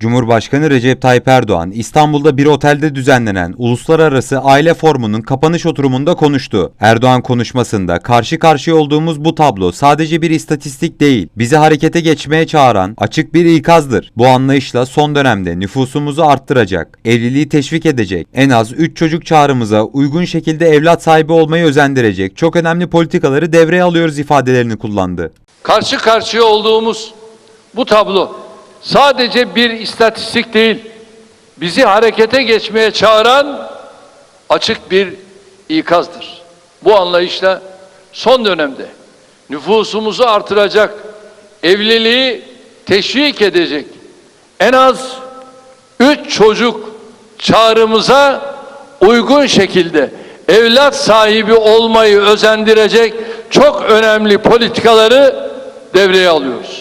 Cumhurbaşkanı Recep Tayyip Erdoğan, İstanbul'da bir otelde düzenlenen Uluslararası Aile Forumu'nun kapanış oturumunda konuştu. Erdoğan konuşmasında karşı karşıya olduğumuz bu tablo sadece bir istatistik değil, bizi harekete geçmeye çağıran açık bir ikazdır. Bu anlayışla son dönemde nüfusumuzu arttıracak, evliliği teşvik edecek, en az 3 çocuk çağrımıza uygun şekilde evlat sahibi olmayı özendirecek çok önemli politikaları devreye alıyoruz ifadelerini kullandı. Karşı karşıya olduğumuz bu tablo sadece bir istatistik değil, bizi harekete geçmeye çağıran açık bir ikazdır. Bu anlayışla son dönemde nüfusumuzu artıracak, evliliği teşvik edecek en az üç çocuk çağrımıza uygun şekilde evlat sahibi olmayı özendirecek çok önemli politikaları devreye alıyoruz.